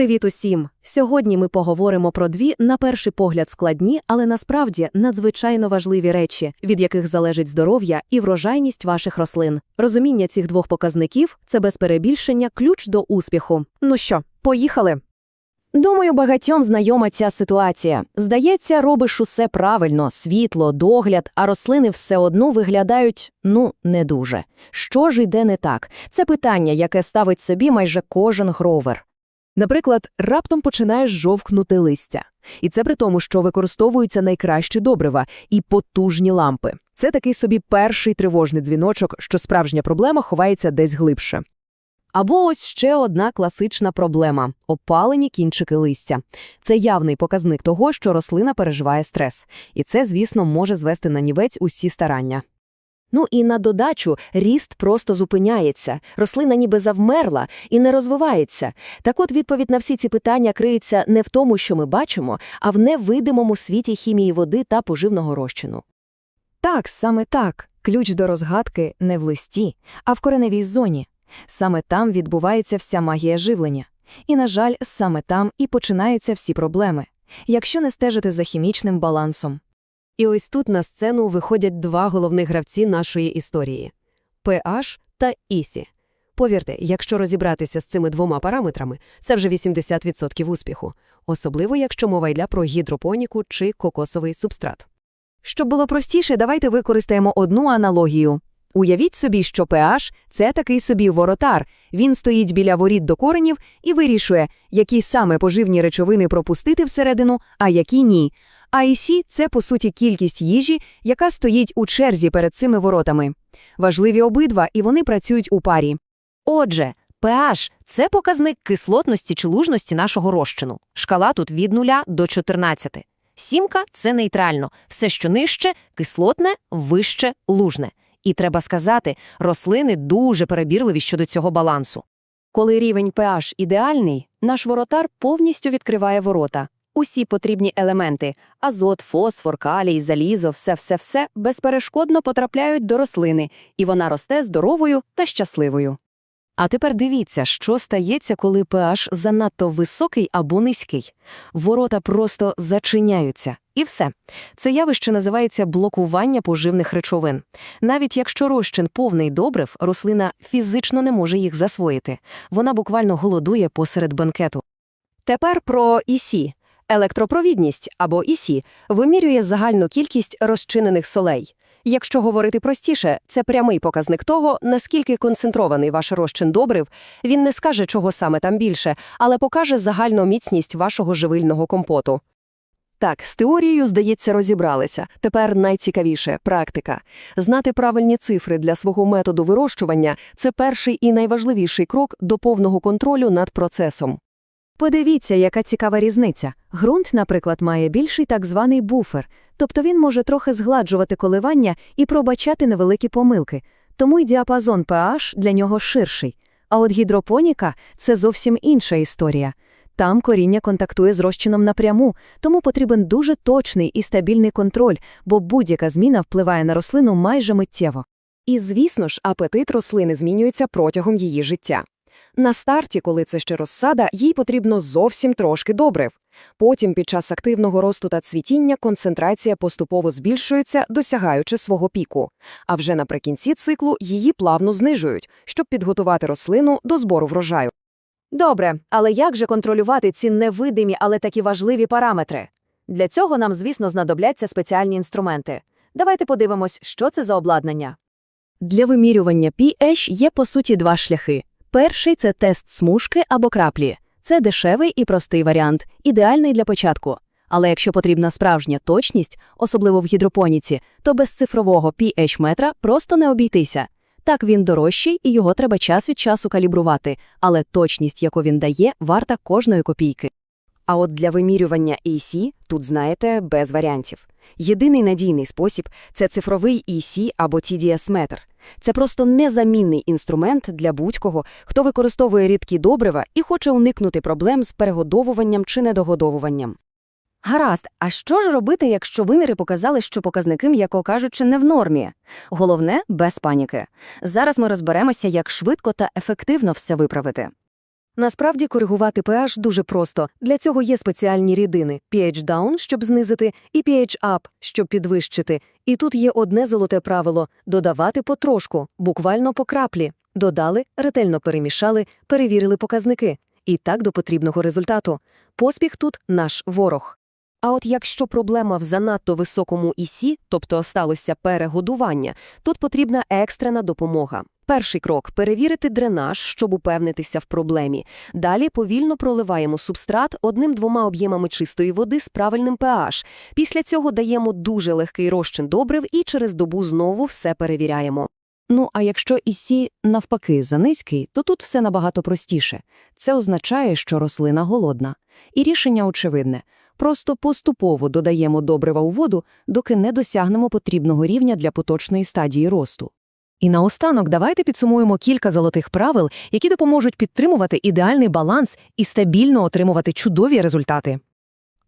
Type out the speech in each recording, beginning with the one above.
Привіт усім! Сьогодні ми поговоримо про дві, на перший погляд, складні, але насправді надзвичайно важливі речі, від яких залежить здоров'я і врожайність ваших рослин. Розуміння цих двох показників це без перебільшення ключ до успіху. Ну що, поїхали? Думаю, багатьом знайома ця ситуація. Здається, робиш усе правильно, світло, догляд, а рослини все одно виглядають, ну, не дуже. Що ж іде не так? Це питання, яке ставить собі майже кожен гровер. Наприклад, раптом починає жовкнути листя. І це при тому, що використовуються найкращі добрива і потужні лампи. Це такий собі перший тривожний дзвіночок, що справжня проблема ховається десь глибше. Або ось ще одна класична проблема – опалені кінчики листя. Це явний показник того, що рослина переживає стрес. І це, звісно, може звести на нівець усі старання. Ну і на додачу ріст просто зупиняється, рослина ніби завмерла і не розвивається. Так от відповідь на всі ці питання криється не в тому, що ми бачимо, а в невидимому світі хімії води та поживного розчину. Так, саме так. Ключ до розгадки не в листі, а в кореневій зоні. Саме там відбувається вся магія живлення. І, на жаль, саме там і починаються всі проблеми, якщо не стежити за хімічним балансом. І ось тут на сцену виходять два головних гравці нашої історії – pH та ISI. Повірте, якщо розібратися з цими двома параметрами, це вже 80% успіху, особливо якщо мова йде про гідропоніку чи кокосовий субстрат. Щоб було простіше, давайте використаємо одну аналогію. Уявіть собі, що pH – це такий собі воротар. Він стоїть біля воріт до коренів і вирішує, які саме поживні речовини пропустити всередину, а які ні. IC – це, по суті, кількість їжі, яка стоїть у черзі перед цими воротами. Важливі обидва, і вони працюють у парі. Отже, pH – це показник кислотності чи лужності нашого розчину. Шкала тут від 0 до 14. Сімка – це нейтрально. Все, що нижче – кислотне, вище – лужне. І треба сказати, рослини дуже перебірливі щодо цього балансу. Коли рівень pH ідеальний, наш воротар повністю відкриває ворота. Усі потрібні елементи – азот, фосфор, калій, залізо, все-все-все – безперешкодно потрапляють до рослини, і вона росте здоровою та щасливою. А тепер дивіться, що стається, коли pH занадто високий або низький. Ворота просто зачиняються. І все. Це явище називається блокування поживних речовин. Навіть якщо розчин повний добрив, рослина фізично не може їх засвоїти. Вона буквально голодує посеред банкету. Тепер про ІСі. Електропровідність або ІСі вимірює загальну кількість розчинених солей. Якщо говорити простіше, це прямий показник того, наскільки концентрований ваш розчин добрив, він не скаже, чого саме там більше, але покаже загальну міцність вашого живильного компоту. Так, з теорією, здається, розібралися. Тепер найцікавіше практика. Знати правильні цифри для свого методу вирощування це перший і найважливіший крок до повного контролю над процесом. Подивіться, яка цікава різниця. Ґрунт, наприклад, має більший так званий буфер, тобто він може трохи згладжувати коливання і пробачати невеликі помилки, тому й діапазон pH для нього ширший. А от гідропоніка – це зовсім інша історія. Там коріння контактує з розчином напряму, тому потрібен дуже точний і стабільний контроль, бо будь-яка зміна впливає на рослину майже миттєво. І, звісно ж, апетит рослини змінюється протягом її життя. На старті, коли це ще розсада, їй потрібно зовсім трошки добрив. Потім, під час активного росту та цвітіння, концентрація поступово збільшується, досягаючи свого піку. А вже наприкінці циклу її плавно знижують, щоб підготувати рослину до збору врожаю. Добре, але як же контролювати ці невидимі, але такі важливі параметри? Для цього нам, звісно, знадобляться спеціальні інструменти. Давайте подивимось, що це за обладнання. Для вимірювання pH є, по суті, два шляхи. Перший – це тест смужки або краплі. Це дешевий і простий варіант, ідеальний для початку. Але якщо потрібна справжня точність, особливо в гідропоніці, то без цифрового pH-метра просто не обійтися. Так він дорожчий і його треба час від часу калібрувати, але точність, яку він дає, варта кожної копійки. А от для вимірювання EC тут, знаєте, без варіантів. Єдиний надійний спосіб – це цифровий EC або TDS-метр. Це просто незамінний інструмент для будь-кого, хто використовує рідкі добрива і хоче уникнути проблем з перегодовуванням чи недогодовуванням. Гаразд, а що ж робити, якщо виміри показали, що показники, м'яко кажучи, не в нормі? Головне – без паніки. Зараз ми розберемося, як швидко та ефективно все виправити. Насправді коригувати pH дуже просто. Для цього є спеціальні рідини pH down, щоб знизити, і pH up, щоб підвищити. І тут є одне золоте правило – додавати потрошку, буквально по краплі. Додали, ретельно перемішали, перевірили показники. І так до потрібного результату. Поспіх тут – наш ворог. А от якщо проблема в занадто високому ІСі, тобто сталося перегодування, тут потрібна екстрена допомога. Перший крок – перевірити дренаж, щоб упевнитися в проблемі. Далі повільно проливаємо субстрат одним-двома об'ємами чистої води з правильним pH. Після цього даємо дуже легкий розчин добрив і через добу знову все перевіряємо. Ну, а якщо ІСі навпаки занизький, то тут все набагато простіше. Це означає, що рослина голодна. І рішення очевидне. Просто поступово додаємо добрива у воду, доки не досягнемо потрібного рівня для поточної стадії росту. І наостанок давайте підсумуємо кілька золотих правил, які допоможуть підтримувати ідеальний баланс і стабільно отримувати чудові результати.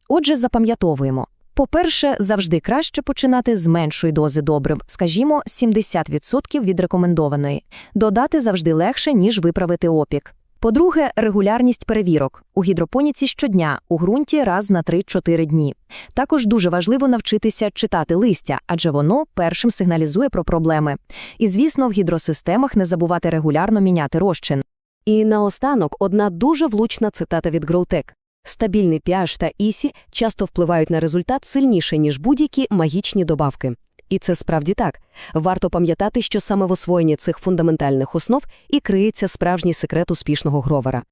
Отже, запам'ятовуємо. По-перше, завжди краще починати з меншої дози добрив, скажімо, 70% від рекомендованої. Додати завжди легше, ніж виправити опік. По-друге, регулярність перевірок. У гідропоніці щодня, у ґрунті раз на 3-4 дні. Також дуже важливо навчитися читати листя, адже воно першим сигналізує про проблеми. І, звісно, в гідросистемах не забувати регулярно міняти розчин. І наостанок одна дуже влучна цитата від GrowTech. Стабільний pH та ІСі часто впливають на результат сильніше, ніж будь-які магічні добавки. І це справді так. Варто пам'ятати, що саме в освоєнні цих фундаментальних основ і криється справжній секрет успішного гровера.